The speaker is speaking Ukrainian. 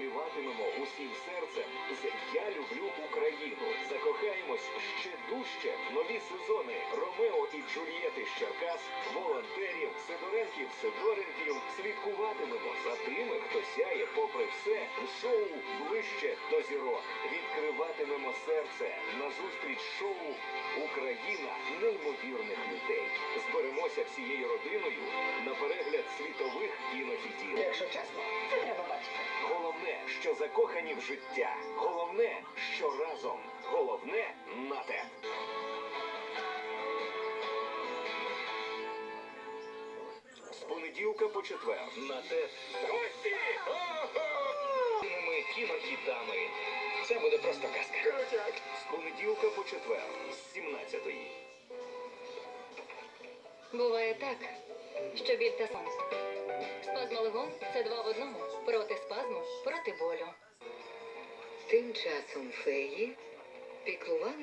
Вболіватимемо усім серцем з Я люблю Україну. Закохаємось ще дужче нові сезони Ромео і Джульєти з Черкас, волонтерів, Сидоренків, Сидоренків. Слідкуватимемо за тими, хто сяє попри все у шоу ближче до зірок. Відкриватимемо серце на зустріч шоу Україна неймовірних людей. Зберемося всією родиною на перегляд світових кінофітів. Якщо чесно, що закохані в життя. Головне, що разом. Головне на те. З понеділка по четвер на те. Гості! Ми кінохітами. Це буде просто казка. Крутяк. З понеділка по четвер з 17-ї. Буває так, що біль та сон. Спазмолегон – це два в одному. Проти спазму, болю. Тим часом феї піклувалися